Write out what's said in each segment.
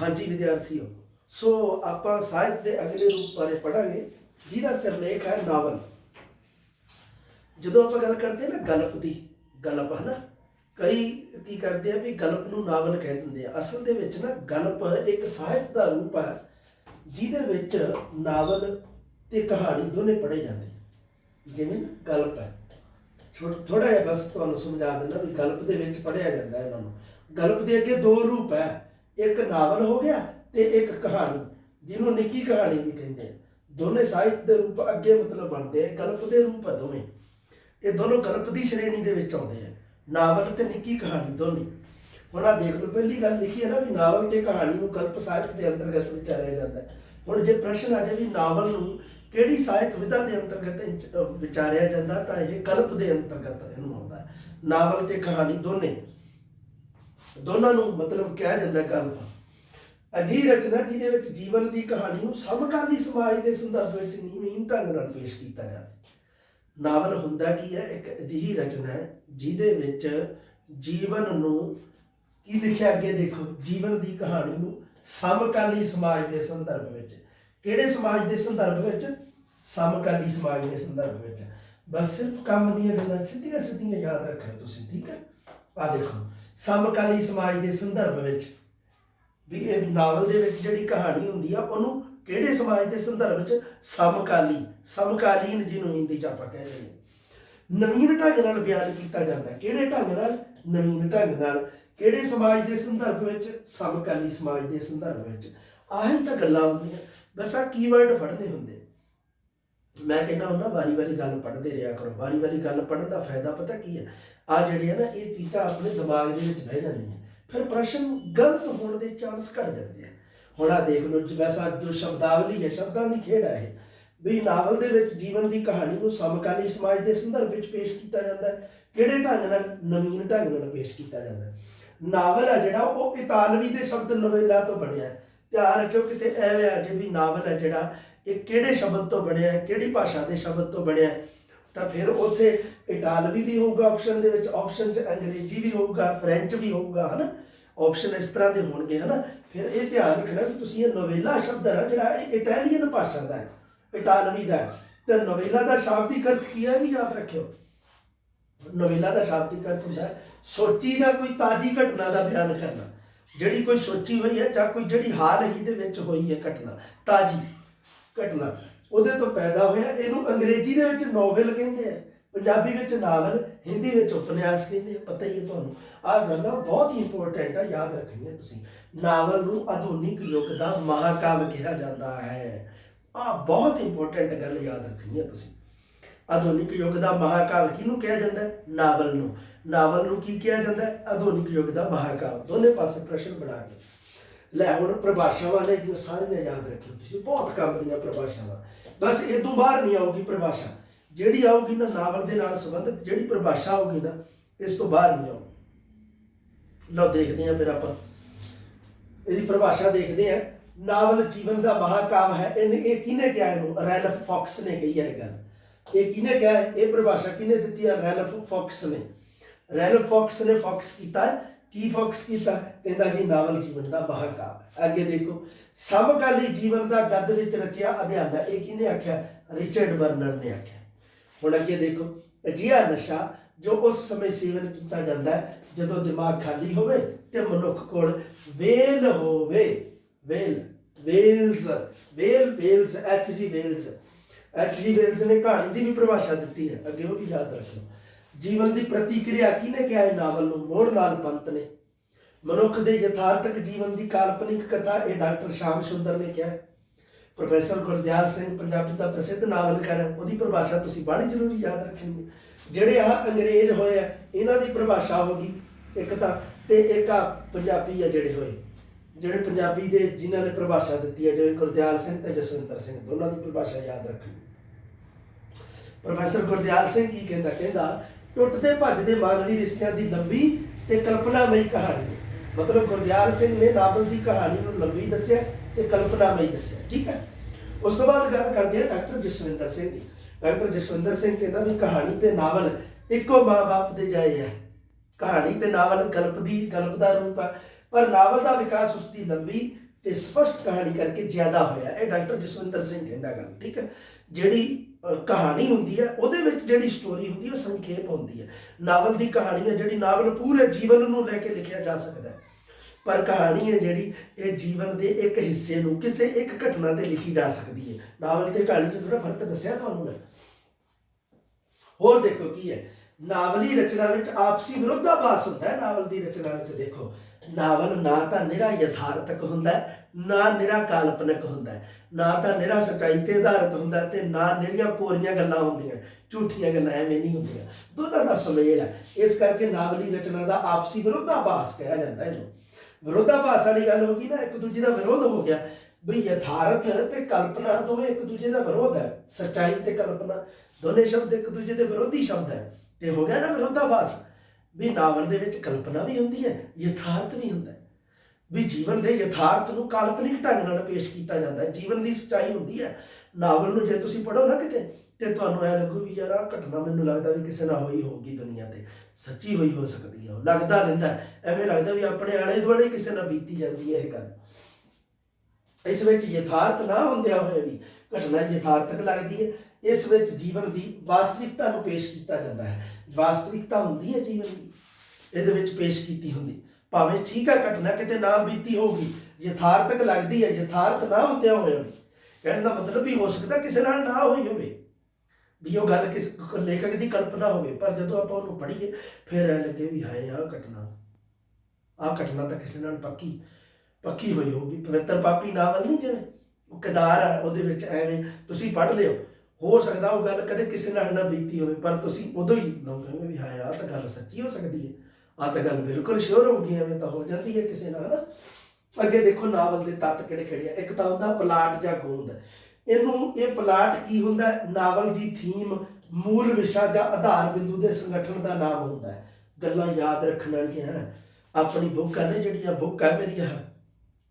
ਹਾਂਜੀ, ਵਿਦਿਆਰਥੀਓ। ਸੋ ਆਪਾਂ ਸਾਹਿਤ ਦੇ ਅਗਲੇ ਰੂਪ ਬਾਰੇ ਪੜਾਂਗੇ ਜਿਹਦਾ ਸਿਰਲੇਖ ਹੈ ਨਾਵਲ। ਜਦੋਂ ਆਪਾਂ ਗੱਲ ਕਰਦੇ ਹਾਂ ਨਾ ਗਲਪ ਦੀ, ਗਲਪ ਹੈ ਨਾ ਕਈ ਕੀ ਕਰਦੇ ਆ ਵੀ ਗਲਪ ਨੂੰ ਨਾਵਲ ਕਹਿ ਦਿੰਦੇ ਆ। ਅਸਲ ਦੇ ਵਿੱਚ ਨਾ ਗਲਪ ਇੱਕ ਸਾਹਿਤ ਦਾ ਰੂਪ ਹੈ, ਜਿਹਦੇ ਵਿੱਚ ਨਾਵਲ ਤੇ ਕਹਾਣੀ ਦੋਨੇ ਪੜ੍ਹੇ ਜਾਂਦੇ ਜਿਵੇਂ ਨਾ ਗਲਪ ਹੈ। ਥੋੜਾ ਜਿਹਾ ਬਸ ਤੁਹਾਨੂੰ ਸਮਝਾ ਦਿੰਦਾ ਵੀ ਗਲਪ ਦੇ ਵਿੱਚ ਪੜ੍ਹਿਆ ਜਾਂਦਾ ਇਹਨਾਂ ਨੂੰ। ਗਲਪ ਦੇ ਅੱਗੇ ਦੋ ਰੂਪ ਹੈ। ਇੱਕ ਨਾਵਲ ਹੋ ਗਿਆ ਤੇ ਇੱਕ ਕਹਾਣੀ, ਜਿਹਨੂੰ ਨਿੱਕੀ ਕਹਾਣੀ ਵੀ ਕਹਿੰਦੇ ਆ। ਦੋਨੇ ਸਾਹਿਤ ਦੇ ਰੂਪ ਅੱਗੇ ਮਤਲਬ ਬਣਦੇ ਆ, ਕਲਪ ਦੇ ਰੂਪ ਆ ਦੋਵੇਂ। ਇਹ ਦੋਨੋਂ ਕਲਪ ਦੀ ਸ਼੍ਰੇਣੀ ਦੇ ਵਿੱਚ ਆਉਂਦੇ ਆ, ਨਾਵਲ ਤੇ ਨਿੱਕੀ ਕਹਾਣੀ ਦੋਨੇ। ਹੁਣ ਆ ਦੇਖ ਲਓ, ਪਹਿਲੀ ਗੱਲ ਲਿਖੀ ਹੈ ਨਾ ਵੀ ਨਾਵਲ ਤੇ ਕਹਾਣੀ ਨੂੰ ਕਲਪ ਸਾਹਿਤ ਦੇ ਅੰਤਰਗਤ ਵਿਚਾਰਿਆ ਜਾਂਦਾ ਹੈ। ਹੁਣ ਜੇ ਪ੍ਰਸ਼ਨ ਆ ਜਾਵੇ ਵੀ ਨਾਵਲ ਨੂੰ ਕਿਹੜੀ ਸਾਹਿਤ ਵਿਧਾ ਦੇ ਅੰਤਰਗਤ ਵਿਚਾਰਿਆ ਜਾਂਦਾ, ਤਾਂ ਇਹ ਕਲਪ ਦੇ ਅੰਤਰਗਤ ਇਹਨੂੰ ਆਉਂਦਾ ਨਾਵਲ ਤੇ ਕਹਾਣੀ ਦੋਨੇ। ਦੋਨਾਂ ਨੂੰ ਮਤਲਬ ਕਿਹਾ ਜਾਂਦਾ ਗਲਪ ਅਜਿਹੀ ਰਚਨਾ ਜਿਹਦੇ ਵਿੱਚ ਜੀਵਨ ਦੀ ਕਹਾਣੀ ਨੂੰ ਸਮਕਾਲੀ ਸਮਾਜ ਦੇ ਸੰਦਰਭ ਵਿੱਚ ਨੀਵੀਂ ਢੰਗ ਨਾਲ ਪੇਸ਼ ਕੀਤਾ ਜਾਵੇ ਨਾਵਲ ਹੁੰਦਾ ਕੀ ਹੈ? ਇੱਕ ਅਜਿਹੀ ਰਚਨਾ ਹੈ ਜਿਹਦੇ ਵਿੱਚ ਜੀਵਨ ਨੂੰ ਕੀ ਲਿਖਿਆ ਅੱਗੇ ਦੇਖੋ, ਜੀਵਨ ਦੀ ਕਹਾਣੀ ਨੂੰ ਸਮਕਾਲੀ ਸਮਾਜ ਦੇ ਸੰਦਰਭ ਵਿੱਚ। ਕਿਹੜੇ ਸਮਾਜ ਦੇ ਸੰਦਰਭ ਵਿੱਚ? ਸਮਕਾਲੀ ਸਮਾਜ ਦੇ ਸੰਦਰਭ ਵਿੱਚ। ਬਸ ਸਿਰਫ ਕੰਮ ਦੀਆਂ ਗੱਲਾਂ ਸਿੱਧੀਆਂ ਸਿੱਧੀਆਂ ਯਾਦ ਰੱਖਿਓ ਤੁਸੀਂ, ਠੀਕ ਹੈ? ਆ ਦੇਖੋ ਸਮਕਾਲੀ ਸਮਾਜ ਦੇ ਸੰਦਰਭ ਵਿੱਚ ਵੀ ਇਹ ਨਾਵਲ ਦੇ ਵਿੱਚ ਜਿਹੜੀ ਕਹਾਣੀ ਹੁੰਦੀ ਆ, ਉਹਨੂੰ ਕਿਹੜੇ ਸਮਾਜ ਦੇ ਸੰਦਰਭ ਵਿੱਚ? ਸਮਕਾਲੀ, ਸਮਕਾਲੀਨ ਜਿਹਨੂੰ ਹਿੰਦੀ ਚ ਆਪਾਂ ਕਹਿੰਦੇ ਹਾਂ। ਨਵੀਨ ਢੰਗ ਨਾਲ ਬਿਆਨ ਕੀਤਾ ਜਾਂਦਾ। ਹੈ। ਕਿਹੜੇ ਢੰਗ ਨਾਲ? ਨਵੀਨ ਢੰਗ ਨਾਲ। ਕਿਹੜੇ ਸਮਾਜ ਦੇ ਸੰਦਰਭ ਵਿੱਚ? ਸਮਕਾਲੀ ਸਮਾਜ ਦੇ ਸੰਦਰਭ ਵਿੱਚ। ਆਹੀ ਤਾਂ ਗੱਲਾਂ ਹੁੰਦੀਆਂ। ਬਸ ਆ ਕੀਵਰਡ ਪੜ੍ਹਦੇ ਹੁੰਦੇ ਮੈਂ ਕਹਿੰਦਾ ਹੁੰਦਾ ਵਾਰੀ-ਵਾਰੀ ਗੱਲ ਪੜ੍ਹਦੇ ਰਿਹਾ ਕਰੋ ਵਾਰੀ-ਵਾਰੀ ਗੱਲ ਪੜ੍ਹਨ ਦਾ ਫਾਇਦਾ ਪਤਾ ਕੀ ਹੈ? ਆ ਜਿਹੜੀਆਂ ਨਾ ਇਹ ਚੀਜ਼ਾਂ ਆਪਣੇ ਦਿਮਾਗ ਦੇ ਵਿੱਚ ਬਹਿ ਜਾਂਦੀਆਂ, ਫਿਰ ਪ੍ਰਸ਼ਨ ਗਲਤ ਹੋਣ ਦੇ ਚਾਂਸ ਘਟ ਜਾਂਦੇ ਆ। ਹੁਣ ਆ ਦੇਖ ਲਓ ਜੀ ਜੋ ਸ਼ਬਦਾਵਲੀ ਹੈ, ਸ਼ਬਦਾਂ ਦੀ ਖੇਡ ਹੈ ਇਹ। ਵੀ ਨਾਵਲ ਦੇ ਵਿੱਚ ਜੀਵਨ ਦੀ ਕਹਾਣੀ ਨੂੰ ਸਮਕਾਲੀ ਸਮਾਜ ਦੇ ਸੰਦਰਭ ਵਿੱਚ ਪੇਸ਼ ਕੀਤਾ ਜਾਂਦਾ ਹੈ, ਕਿਹੜੇ ਢੰਗ ਨਾਲ, ਨਵੀਨ ਢੰਗ ਨਾਲ ਪੇਸ਼ ਕੀਤਾ ਜਾਂਦਾ ਹੈ। ਨਾਵਲ ਹੈ ਜਿਹੜਾ, ਉਹ ਇਤਾਲਵੀ ਦੇ ਸ਼ਬਦ ਨਵੇਲਾ ਤੋਂ ਬਣਿਆ ਧਿਆਨ ਰੱਖਿਓ ਕਿਤੇ ਐਵੇਂ ਆ ਜੇ ਵੀ ਨਾਵਲ ਹੈ ਜਿਹੜਾ ਇਹ ਕਿਹੜੇ ਸ਼ਬਦ ਤੋਂ ਬਣਿਆ ਹੈ ਕਿਹੜੀ ਭਾਸ਼ਾ ਦੇ ਸ਼ਬਦ ਤੋਂ ਬਣਿਆ ਹੈ ਤਾਂ ਫਿਰ ਉੱਥੇ ਇਟਾਲਵੀ ਵੀ ਹੋਊਗਾ ਆਪਸ਼ਨ ਦੇ ਵਿੱਚ ਆਪਸ਼ਨ 'ਚ ਅੰਗਰੇਜ਼ੀ ਵੀ ਹੋਊਗਾ ਫ੍ਰੈਂਚ ਵੀ ਹੋਊਗਾ, ਹਨਾ? ਆਪਸ਼ਨ ਇਸ ਤਰ੍ਹਾਂ ਦੇ ਹੋਣਗੇ, ਹਨਾ? ਫਿਰ ਇਹ ਧਿਆਨ ਰੱਖਣਾ ਕਿ ਤੁਸੀਂ ਇਹ ਨੋਵੇਲਾ ਸ਼ਬਦ ਹੈ ਨਾ, ਜਿਹੜਾ ਇਹ ਇਟਾਲੀਅਨ ਭਾਸ਼ਾ ਦਾ ਹੈ, ਇਟਾਲਵੀ ਦਾ ਹੈ। ਤੇ ਨੋਵੇਲਾ ਦਾ ਸ਼ਾਬਦਿਕ ਅਰਥ ਕੀ ਹੈ ਇਹ ਵੀ ਯਾਦ ਰੱਖਿਓ। ਨੋਵੇਲਾ ਦਾ ਸ਼ਾਬਦਿਕ ਅਰਥ ਹੁੰਦਾ ਹੈ, ਸੋਚੀ ਜਾਂ ਕੋਈ ਤਾਜੀ ਘਟਨਾ ਦਾ ਬਿਆਨ ਕਰਨਾ। ਜਿਹੜੀ ਕੋਈ ਸੋਚੀ ਹੋਈ ਹੈ ਜਾਂ ਕੋਈ ਜਿਹੜੀ ਹਾਲ ਹੀ ਦੇ ਵਿੱਚ ਹੋਈ ਹੈ ਘਟਨਾ, ਤਾਜੀ। ਘਟਨਾ। ਉਹਦੇ ਤੋਂ ਪੈਦਾ ਹੋਇਆ ਇਹਨੂੰ ਅੰਗਰੇਜ਼ੀ ਦੇ ਵਿੱਚ ਨੋਵਲ ਕਹਿੰਦੇ ਆ। ਪੰਜਾਬੀ ਵਿੱਚ ਨਾਵਲ, ਹਿੰਦੀ ਵਿੱਚ ਉਪਨਿਆਸ ਕਹਿੰਦੇ ਆ। ਪਤਾ ਹੀ ਹੈ ਤੁਹਾਨੂੰ। ਆਹ ਗੱਲਾਂ ਬਹੁਤ ਹੀ ਇੰਪੋਰਟੈਂਟ ਆ, ਯਾਦ ਰੱਖਣੀਆਂ ਤੁਸੀਂ। ਨਾਵਲ ਨੂੰ ਆਧੁਨਿਕ ਯੁੱਗ ਦਾ ਮਹਾਕਾਵਿ ਕਿਹਾ ਜਾਂਦਾ ਹੈ। ਆ ਬਹੁਤ ਇੰਪੋਰਟੈਂਟ ਗੱਲ ਯਾਦ ਰੱਖਣੀ ਹੈ ਤੁਸੀਂ। ਆਧੁਨਿਕ ਯੁੱਗ ਦਾ ਮਹਾਕਾਵਿ ਕਿਹਨੂੰ ਕਿਹਾ ਜਾਂਦਾ ਹੈ? ਨਾਵਲ ਨੂੰ। ਨਾਵਲ ਨੂੰ ਕੀ ਕਿਹਾ ਜਾਂਦਾ ਹੈ? ਆਧੁਨਿਕ ਯੁੱਗ ਦਾ ਮਹਾਕਾਵਿ। ਦੋਨੇ ਪਾਸੇ ਪ੍ਰਸ਼ਨ ਬਣਾ ਕੇ। ਲੈ ਹੁਣ ਪਰਿਭਾਸ਼ਾਵਾਂ ਨੇ ਜਿਹੜੀਆਂ ਸਾਰੀਆਂ ਯਾਦ ਰੱਖਿਓ ਤੁਸੀਂ ਬਹੁਤ ਕੰਮ ਦੀਆਂ ਪ੍ਰਭਾਸ਼ਾਵਾਂ। ਬਸ ਇਹ ਤੋਂ ਬਾਹਰ ਨਹੀਂ ਆਊਗੀ ਪ੍ਰਭਾਸ਼ਾ। ਜਿਹੜੀ ਆਊਗੀ ਨਾ ਨਾਵਲ ਦੇ ਨਾਲ ਸੰਬੰਧਿਤ, ਜਿਹੜੀ ਪ੍ਰਭਾਸ਼ਾ ਆਊਗੀ ਨਾ, ਇਸ ਤੋਂ ਬਾਹਰ ਨਹੀਂ ਆਊਗੀ। ਲਓ ਦੇਖਦੇ ਹਾਂ ਫਿਰ ਆਪਾਂ। ਇਹਦੀ ਪਰਿਭਾਸ਼ਾ ਦੇਖਦੇ ਹਾਂ। ਨਾਵਲ ਜੀਵਨ ਦਾ ਮਹਾਕਾਵ ਹੈ। ਇਹਨੇ ਇਹ ਕਿਹਨੇ ਕਿਹਾ ਇਹਨੂੰ? ਰੈਲਫ ਫੌਕਸ ਨੇ ਕਹੀ ਹੈ ਇਹ ਗੱਲ। ਇਹ ਕਿਹਨੇ ਕਿਹਾ ਇਹ ਪਰਿਭਾਸ਼ਾ ਕਿਹਨੇ ਦਿੱਤੀ ਹੈ? ਰੈਲਫ ਫੌਕਸ ਨੇ। ਰੈਲਫ ਫੌਕਸ ਨੇ ਫੌਕਸ ਕੀਤਾ ਕੀ ਫੌਕਸ ਕੀਤਾ? ਕਹਿੰਦਾ ਜੀ ਨਾਵਲ ਜੀਵਨ ਦਾ ਮਹਾਕਾਵ ਅੱਗੇ ਦੇਖੋ, ਸਮਕਾਲੀ ਜੀਵਨ ਦਾ ਗੱਦ ਵਿੱਚ ਰਚਿਆ ਅਧਿਐਨ ਇਹ ਕਿਹਨੇ ਆਖਿਆ? ਰਿਚਰਡ ਬਰਨਰ ਨੇ ਆਖਿਆ। ਹੁਣ ਅੱਗੇ ਦੇਖੋ, ਅਜਿਹਾ ਨਸ਼ਾ ਜੋ ਉਸ ਸਮੇਂ ਸੇਵਨ ਕੀਤਾ ਜਾਂਦਾ ਹੈ, ਜਦੋਂ ਦਿਮਾਗ ਖਾਲੀ ਹੋਵੇ ਤੇ ਮਨੁੱਖ ਕੋਲ ਵੇਲ ਹੋਵੇ। ਵੇਲ ਵੇਲਸ ਵੇਲ Wells H G Wells H G Wells ਨੇ ਕਹਾਣੀ ਦੀ ਵੀ ਪਰਿਭਾਸ਼ਾ ਦਿੱਤੀ ਹੈ। ਅੱਗੇ ਉਹ ਵੀ ਯਾਦ ਰੱਖੋ। ਜੀਵਨ ਦੀ ਪ੍ਰਤੀਕਿਰਿਆ ਕਿਹਨੇ ਕਿਹਾ ਹੈ ਨਾਵਲ ਨੂੰ? ਮੋਹਨ ਲਾਲ ਪੰਤ ਨੇ। ਮਨੁੱਖ ਦੇ ਯਥਾਰਥਕ ਜੀਵਨ ਦੀ ਕਾਲਪਨਿਕ ਕਥਾ ਇਹ ਡਾਕਟਰ ਸ਼ਾਮ ਸੁੰਦਰ ਨੇ ਕਿਹਾ। ਪ੍ਰੋਫੈਸਰ ਗੁਰਦਿਆਲ ਸਿੰਘ ਪੰਜਾਬੀ ਦਾ ਪ੍ਰਸਿੱਧ ਨਾਵਲਕਾਰ ਹੈ। ਉਹਦੀ ਪਰਿਭਾਸ਼ਾ ਤੁਸੀਂ ਬੜੀ ਜ਼ਰੂਰੀ ਯਾਦ ਰੱਖਣੀ ਹੈ। ਜਿਹੜੇ ਆ ਅੰਗਰੇਜ਼ ਹੋਏ ਆ, ਇਹਨਾਂ ਦੀ ਪਰਿਭਾਸ਼ਾ ਹੋਗੀ ਇੱਕ ਤਾਂ ਤੇ ਇੱਕ ਆ ਪੰਜਾਬੀ ਆ ਜਿਹੜੇ ਹੋਏ। ਜਿਹੜੇ ਪੰਜਾਬੀ ਦੇ ਜਿਨ੍ਹਾਂ ਨੇ ਪਰਿਭਾਸ਼ਾ ਦਿੱਤੀ ਹੈ ਜਿਵੇਂ ਗੁਰਦਿਆਲ ਸਿੰਘ ਤੇ ਜਸਵਿੰਦਰ ਸਿੰਘ, ਦੋਨਾਂ ਦੀ ਪਰਿਭਾਸ਼ਾ ਯਾਦ ਰੱਖਣੀ। ਪ੍ਰੋਫੈਸਰ ਗੁਰਦਿਆਲ ਸਿੰਘ ਕੀ ਕਹਿੰਦਾ? ਕਹਿੰਦਾ ਟੁੱਟਦੇ ਭੱਜਦੇ ਮਾਨਵੀ ਰਿਸ਼ਤਿਆਂ ਦੀ ਲੰਬੀ ਤੇ ਕਲਪਨਾਮਈ ਕਹਾਣੀ। ਮਤਲਬ ਗੁਰਦਿਆਲ ਸਿੰਘ ਨੇ ਨਾਵਲ ਦੀ ਕਹਾਣੀ ਨੂੰ ਲੰਬੀ ਦੱਸਿਆ ਤੇ ਕਲਪਨਾਮਈ ਦੱਸਿਆ, ਠੀਕ ਹੈ? ਉਸ ਤੋਂ ਬਾਅਦ ਗੱਲ ਕਰਦੇ ਹਾਂ ਡਾਕਟਰ ਜਸਵਿੰਦਰ ਸਿੰਘ ਦੀ। ਡਾਕਟਰ ਜਸਵਿੰਦਰ ਸਿੰਘ ਕਹਿੰਦਾ ਵੀ ਕਹਾਣੀ ਤੇ ਨਾਵਲ ਇੱਕੋ ਮਾਂ-ਬਾਪ ਦੇ ਜਾਏ ਹੈ ਕਹਾਣੀ ਤੇ ਨਾਵਲ ਗਲਪ ਦੀ ਗਲਪ ਦਾ ਰੂਪ ਹੈ ਪਰ ਨਾਵਲ ਦਾ ਵਿਕਾਸ ਉਸ ਦੀ ਲੰਬੀ ਤੇ ਸਪਸ਼ਟ ਕਹਾਣੀ ਕਰਕੇ ਜ਼ਿਆਦਾ ਹੋਇਆ। ਇਹ ਡਾਕਟਰ ਜਸਵਿੰਦਰ ਸਿੰਘ ਕਹਿੰਦਾ ਗੱਲ, ਠੀਕ ਹੈ? ਜਿਹੜੀ ਕਹਾਣੀ ਹੁੰਦੀ ਹੈ, ਉਹਦੇ ਵਿੱਚ ਜਿਹੜੀ ਸਟੋਰੀ ਹੁੰਦੀ ਹੈ, ਉਹ ਸੰਖੇਪ ਹੁੰਦੀ ਹੈ। ਨਾਵਲ ਦੀ ਕਹਾਣੀ ਹੈ, ਜਿਹੜੀ ਨਾਵਲ ਪੂਰੇ ਜੀਵਨ ਨੂੰ ਲੈ ਕੇ ਲਿਖਿਆ ਜਾ ਸਕਦਾ ਹੈ। ਪਰ ਕਹਾਣੀ ਹੈ ਜਿਹੜੀ, ਇਹ ਜੀਵਨ ਦੇ ਇੱਕ ਹਿੱਸੇ ਨੂੰ ਕਿਸੇ ਇੱਕ ਘਟਨਾ ਤੇ ਲਿਖੀ ਜਾ ਸਕਦੀ ਹੈ। ਨਾਵਲ ਤੇ ਕਹਾਣੀ 'ਚ ਥੋੜਾ ਫ਼ਰਕ ਦੱਸਿਆ ਤੁਹਾਨੂੰ ਮੈਂ? ਹੋਰ ਦੇਖੋ ਕੀ ਹੈ। ਨਾਵਲੀ ਰਚਨਾ ਵਿੱਚ ਆਪਸੀ ਵਿਰੋਧਾਭਾਸ ਹੁੰਦਾ ਹੈ, ਨਾਵਲ ਦੀ ਰਚਨਾ ਵਿੱਚ ਦੇਖੋ। ਨਾਵਲ ਨਾ ਤਾਂ ਨਿਰਾ ਯਥਾਰਥਕ ਹੁੰਦਾ ਨਾ ਨਿਰਾ ਕਾਲਪਨਿਕ ਹੁੰਦਾ ਨਾ ਤਾਂ ਨਿਰਾ ਸਚਾਈ ਤੇ ਆਧਾਰਿਤ ਹੁੰਦਾ ਹੈ ਤੇ ਨਾ ਨਿਰੀਆਂ ਕੋਰੀਆਂ ਗੱਲਾਂ ਹੁੰਦੀਆਂ ਝੂਠੀਆਂ ਗੱਲਾਂ ਐਵੇਂ ਨਹੀਂ ਹੁੰਦੀਆਂ। ਦੋਨਾਂ ਦਾ ਸੁਮੇਲ ਹੈ। ਇਸ ਕਰਕੇ ਨਾਵਲੀ ਰਚਨਾ ਦਾ ਆਪਸੀ ਵਿਰੋਧਾਭਾਸ ਕਿਹਾ ਜਾਂਦਾ ਹੈ ਇਹਨੂੰ। ਵਿਰੋਧਾਭਾਸ ਵਾਲੀ ਗੱਲ ਹੋ ਗਈ ਨਾ, ਇੱਕ ਦੂਜੇ ਦਾ ਵਿਰੋਧ ਹੋ ਗਿਆ। ਵੀ ਯਥਾਰਥ ਤੇ ਕਲਪਨਾ ਦੋਵੇਂ ਇੱਕ ਦੂਜੇ ਦਾ ਵਿਰੋਧ ਹੈ। ਸਚਾਈ ਤੇ ਕਲਪਨਾ, ਦੋਨੇ ਸ਼ਬਦ ਇੱਕ ਦੂਜੇ ਦੇ ਵਿਰੋਧੀ ਸ਼ਬਦ ਹੈ। ਤੇ ਹੋ ਗਿਆ ਨਾ ਵਿਰੋਧਾਭਾਸ। ਵੀ ਨਾਵਲ ਦੇ ਵਿੱਚ ਕਲਪਨਾ ਵੀ ਹੁੰਦੀ ਹੈ, ਯਥਾਰਥ ਵੀ ਹੁੰਦਾ ਹੈ। ਵੀ ਜੀਵਨ ਦੇ ਯਥਾਰਥ ਨੂੰ ਕਾਲਪਨਿਕ ਢੰਗ ਨਾਲ ਪੇਸ਼ ਕੀਤਾ ਜਾਂਦਾ ਹੈ। ਜੀਵਨ ਦੀ ਸਚਾਈ ਹੁੰਦੀ ਹੈ। ਨਾਵਲ ਨੂੰ ਜੇ ਤੁਸੀਂ ਪੜ੍ਹੋ ਨਾ ਕਿਤੇ, ਤੇ ਤੁਹਾਨੂੰ ਐ ਲੱਗੂ ਵੀ ਯਾਰ ਆਹ ਘਟਨਾ ਮੈਨੂੰ ਲੱਗਦਾ ਵੀ ਕਿਸੇ ਨਾਲ ਹੋਈ ਹੋਊਗੀ ਦੁਨੀਆ ਤੇ। ਸੱਚੀ ਹੋਈ ਹੋ ਸਕਦੀ ਹੈ, ਉਹ ਲੱਗਦਾ ਰਹਿੰਦਾ ਐਵੇਂ ਲੱਗਦਾ ਵੀ ਆਪਣੇ ਆਲੇ ਦੁਆਲੇ ਕਿਸੇ ਨਾਲ ਬੀਤੀ ਜਾਂਦੀ ਹੈ ਇਹ ਗੱਲ। ਇਸ ਵਿੱਚ ਯਥਾਰਥ ਨਾ ਹੁੰਦਿਆਂ ਹੋਇਆ ਵੀ ਘਟਨਾ ਯਥਾਰਥਕ ਲੱਗਦੀ ਹੈ। ਇਸ ਵਿੱਚ ਜੀਵਨ ਦੀ ਵਾਸਤਵਿਕਤਾ ਨੂੰ ਪੇਸ਼ ਕੀਤਾ ਜਾਂਦਾ ਹੈ। ਵਾਸਤਵਿਕਤਾ ਹੁੰਦੀ ਹੈ ਜੀਵਨ ਦੀ। ਇਹਦੇ ਵਿੱਚ ਪੇਸ਼ ਕੀਤੀ ਹੁੰਦੀ। ਭਾਵੇਂ ਠੀਕ ਆ ਘਟਨਾ ਕਿਤੇ ਨਾ ਬੀਤੀ ਹੋਊਗੀ, ਯਥਾਰਥਕ ਲੱਗਦੀ ਹੈ ਯਥਾਰਥ ਨਾ ਹੁੰਦਿਆਂ ਹੋਇਆ ਵੀ ਕਹਿਣ ਦਾ ਮਤਲਬ ਵੀ ਹੋ ਸਕਦਾ ਕਿਸੇ ਨਾਲ ਨਾ ਹੋਈ ਹੋਵੇ। ਵੀ ਉਹ ਗੱਲ ਕਿਸ ਲੇਖਕ ਦੀ ਕਲਪਨਾ ਹੋਵੇ, ਪਰ ਜਦੋਂ ਆਪਾਂ ਉਹਨੂੰ ਪੜ੍ਹੀਏ, ਫਿਰ ਐ ਲੱਗੇ ਵੀ ਹਾਏ, ਆਹ ਘਟਨਾ। ਆਹ ਘਟਨਾ ਤਾਂ ਕਿਸੇ ਨਾਲ ਪੱਕੀ ਪੱਕੀ ਹੋਈ ਹੋਊਗੀ। ਪਵਿੱਤਰ ਪਾਪੀ ਨਾਵਲ ਨਹੀਂ ਜਿਵੇਂ? ਉਹ ਕਿਦਾਰ ਹੈ ਉਹਦੇ ਵਿੱਚ ਐਵੇਂ ਤੁਸੀਂ ਪੜ੍ਹ ਲਿਓ। ਹੋ ਸਕਦਾ ਉਹ ਗੱਲ ਕਦੇ ਕਿਸੇ ਨਾਲ ਨਾ ਬੀਤੀ ਹੋਵੇ, ਪਰ ਤੁਸੀਂ ਉਦੋਂ ਹੀ ਨਾ ਕਹੋਗੇ ਵੀ ਹਾਏ, ਆਹ ਤਾਂ ਗੱਲ ਸੱਚੀ ਹੋ ਸਕਦੀ ਹੈ। ਆਹ ਤਾਂ ਗੱਲ ਬਿਲਕੁਲ ਸ਼ੋਰ ਹੋ ਗਈ, ਐਵੇਂ ਤਾਂ ਹੋ ਜਾਂਦੀ ਹੈ ਕਿਸੇ ਨਾਲ ਨਾ ਅੱਗੇ ਦੇਖੋ ਨਾਵਲ ਦੇ ਤੱਤ ਕਿਹੜੇ ਕਿਹੜੇ ਆ। ਇੱਕ ਤਾਂ ਹੁੰਦਾ ਪਲਾਟ ਜਾਂ ਗੋਂਦ। ਇਹਨੂੰ, ਇਹ ਪਲਾਟ ਕੀ ਹੁੰਦਾ? ਨਾਵਲ ਦੀ ਥੀਮ ਮੂਲ ਵਿਸ਼ਾ ਜਾਂ ਆਧਾਰ ਬਿੰਦੂ ਦੇ ਸੰਗਠਨ ਦਾ ਨਾਮ ਹੁੰਦਾ ਹੈ। ਗੱਲਾਂ ਯਾਦ ਰੱਖਣ ਵਾਲੀਆਂ ਆਪਣੀ ਬੁੱਕ ਹੈ ਨਾ ਜਿਹੜੀ ਆ ਬੁੱਕ ਹੈ ਮੇਰੀ ਆ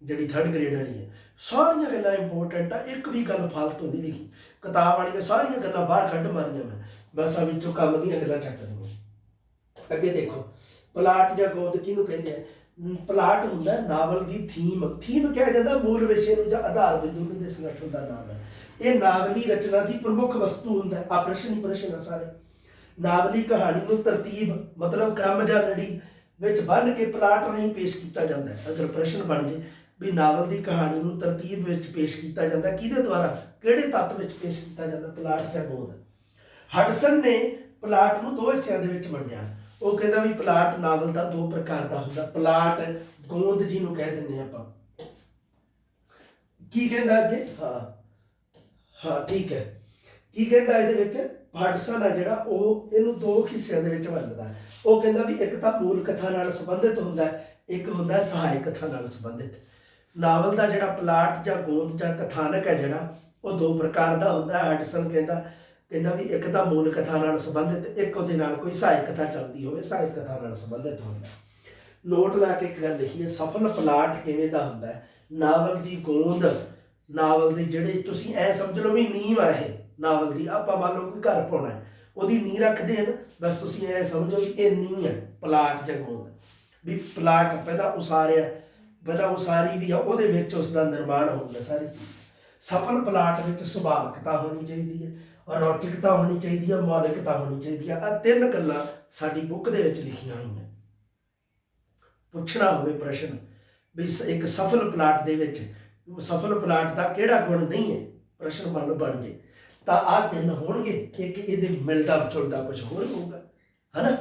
ਜਿਹੜੀ ਥਰਡ ਗ੍ਰੇਡ ਵਾਲੀ ਹੈ, ਸਾਰੀਆਂ ਗੱਲਾਂ ਇੰਪੋਰਟੈਂਟ ਆ। ਇੱਕ ਵੀ ਗੱਲ ਫालतू ਨਹੀਂ ਲਿਖੀ। ਕਿਤਾਬ ਵਾਲੀਆਂ ਸਾਰੀਆਂ ਗੱਲਾਂ ਬਾਹਰ ਕੱਢ ਮਾਰੀਆਂ ਮੈਂ। ਬਸ ਆ ਵਿੱਚੋਂ ਕੰਮ ਦੀਆਂ ਗੱਲਾਂ ਚੱਕ ਲਈਆਂ ਅੱਗੇ ਦੇਖੋ। ਪਲਾਟ ਜਾਂ ਗੋਦ ਕਿਹਨੂੰ ਕਹਿੰਦੇ ਆ? ਪਲਾਟ ਹੁੰਦਾ ਨਾਵਲ ਦੀ ਥੀਮ ਥੀਮ ਕਿਹਾ ਜਾਂਦਾ ਮੂਲ ਵਿਸ਼ੇ ਨੂੰ ਜਾਂ ਆਧਾਰ ਬਿੰਦੂ ਦੇ ਸੰਗਠਨ ਦਾ ਨਾਮ ਹੈ। ਇਹ ਨਾਵਲੀ ਰਚਨਾ ਦੀ ਪ੍ਰਮੁੱਖ ਵਸਤੂ ਹੁੰਦਾ ਹੈ। ਆ ਪ੍ਰਸ਼ਨ ਆ ਸਾਰੇ। ਨਾਵਲੀ ਕਹਾਣੀ ਨੂੰ ਤਰਤੀਬ, ਮਤਲਬ ਕ੍ਰਮ ਜਾਂ ਲੜੀ ਵਿੱਚ ਬੰਨ੍ਹ ਕੇ ਪਲਾਟ ਰਾਹੀਂ ਪੇਸ਼ ਕੀਤਾ ਜਾਂਦਾ ਅਗਰ ਪ੍ਰਸ਼ਨ ਬਣ ਜੇ ਵੀ ਨਾਵਲ ਦੀ ਕਹਾਣੀ ਨੂੰ ਤਰਤੀਬ ਵਿੱਚ ਪੇਸ਼ ਕੀਤਾ ਜਾਂਦਾ, ਕਿਹਦੇ ਦੁਆਰਾ? ਕਿਹੜੇ ਤੱਤ ਵਿੱਚ ਪੇਸ਼ ਕੀਤਾ ਜਾਂਦਾ? ਪਲਾਟ ਜਾਂ ਗੋਦ? ਹਡਸਨ ਨੇ ਪਲਾਟ ਨੂੰ ਦੋ ਹਿੱਸਿਆਂ ਦੇ ਵਿੱਚ ਵੰਡਿਆ। ਉਹ ਕਹਿੰਦਾ ਵੀ ਪਲਾਟ ਨਾਵਲ ਦਾ ਦੋ ਪ੍ਰਕਾਰ ਦਾ ਹੁੰਦਾ। ਪਲਾਟ ਗੋਂਦ ਜਿਹਨੂੰ ਕਹਿ ਦਿੰਦੇ ਆਪਾਂ। ਕੀ ਕਹਿੰਦਾ ਅੱਗੇ? ਹਾਂ। ਹਾਂ, ਠੀਕ ਹੈ। ਕੀ ਕਹਿੰਦਾ ਇਹਦੇ ਵਿੱਚ? ਹਡਸਨ ਆ ਜਿਹੜਾ ਉਹ ਇਹਨੂੰ ਦੋ ਹਿੱਸਿਆਂ ਦੇ ਵਿੱਚ ਵੰਡਦਾ ਉਹ ਕਹਿੰਦਾ ਵੀ ਇੱਕ ਤਾਂ ਮੂਲ ਕਥਾ ਨਾਲ ਸੰਬੰਧਿਤ ਹੁੰਦਾ ਇੱਕ ਹੁੰਦਾ ਸਹਾਇਕ ਕਥਾ ਨਾਲ ਸੰਬੰਧਿਤ। ਨਾਵਲ ਦਾ ਜਿਹੜਾ ਪਲਾਟ ਜਾਂ ਗੋਂਦ ਜਾਂ ਕਥਾਨਕ ਹੈ ਜਿਹੜਾ, ਉਹ ਦੋ ਪ੍ਰਕਾਰ ਦਾ ਹੁੰਦਾ ਹੈ। ਹਡਸਨ ਕਹਿੰਦਾ ਕਹਿੰਦਾ ਵੀ ਇੱਕ ਤਾਂ ਮੂਲ ਕਥਾ ਨਾਲ ਸੰਬੰਧਿਤ ਇੱਕ ਉਹਦੇ ਨਾਲ ਕੋਈ ਸਹਾਇਕ ਕਥਾ ਚੱਲਦੀ ਹੋਵੇ, ਸਹਾਇਕ ਕਥਾ ਨਾਲ ਸੰਬੰਧਿਤ ਹੁੰਦਾ ਨੋਟ ਲਾ ਕੇ ਇੱਕ ਗੱਲ ਲਿਖੀ ਹੈ, ਸਫਲ ਪਲਾਟ ਕਿਵੇਂ ਦਾ ਹੁੰਦਾ ਹੈ? ਨਾਵਲ ਦੀ ਗੋਂਦ, ਨਾਵਲ ਦੀ ਜਿਹੜੇ ਤੁਸੀਂ ਐ ਸਮਝ ਲਓ ਵੀ ਨੀਂਹ ਆ ਇਹ, ਨਾਵਲ ਦੀ, ਆਪਾਂ ਮੰਨ ਲਓ ਕੋਈ ਘਰ ਪਾਉਣਾ ਹੈ, ਉਹਦੀ ਨੀਂਹ ਰੱਖਦੇ ਹਨ, ਬਸ ਤੁਸੀਂ ਐ ਸਮਝੋ ਵੀ ਇਹ ਨੀਂਹ ਹੈ, ਪਲਾਟ ਜਾਂ ਗੋਂਦ। ਵੀ ਪਲਾਟ ਪਹਿਲਾਂ ਉਸਾਰਿਆ, ਪਹਿਲਾਂ ਉਸਾਰੀ ਵੀ ਆ, ਉਹਦੇ ਵਿੱਚ ਉਸ ਦਾ ਨਿਰਮਾਣ ਹੋਊਗਾ ਸਾਰੀ ਚੀਜ਼। ਸਫਲ ਪਲਾਟ ਵਿੱਚ ਸੁਭਾਵਿਕਤਾ ਹੋਣੀ ਚਾਹੀਦੀ ਹੈ ਰੌਚਕਤਾ ਹੋਣੀ ਚਾਹੀਦੀ ਹੈ ਮੌਲਿਕਤਾ ਹੋਣੀ ਚਾਹੀਦੀ ਹੈ ਆ ਤਿੰਨ ਗੱਲਾਂ ਸਾਡੀ ਬੁੱਕ ਦੇ ਵਿੱਚ ਲਿਖੀਆਂ ਹੋਈਆਂ। ਪੁੱਛਣਾ ਹੋਵੇ ਪ੍ਰਸ਼ਨ ਵੀ ਇੱਕ ਸਫਲ ਪਲਾਟ ਦੇ ਵਿੱਚ, ਸਫਲ ਪਲਾਟ ਦਾ ਕਿਹੜਾ ਗੁਣ ਨਹੀਂ ਹੈ? ਪ੍ਰਸ਼ਨ ਮੰਨ ਬਣ ਜੇ। ਤਾਂ ਆ ਤਿੰਨ ਹੋਣਗੇ, ਇੱਕ ਇਹਦੇ ਮਿਲਦਾ ਵਿਚੁਲਦਾ ਕੁਝ ਹੋਰ ਹੋਊਗਾ। ਹਨਾ?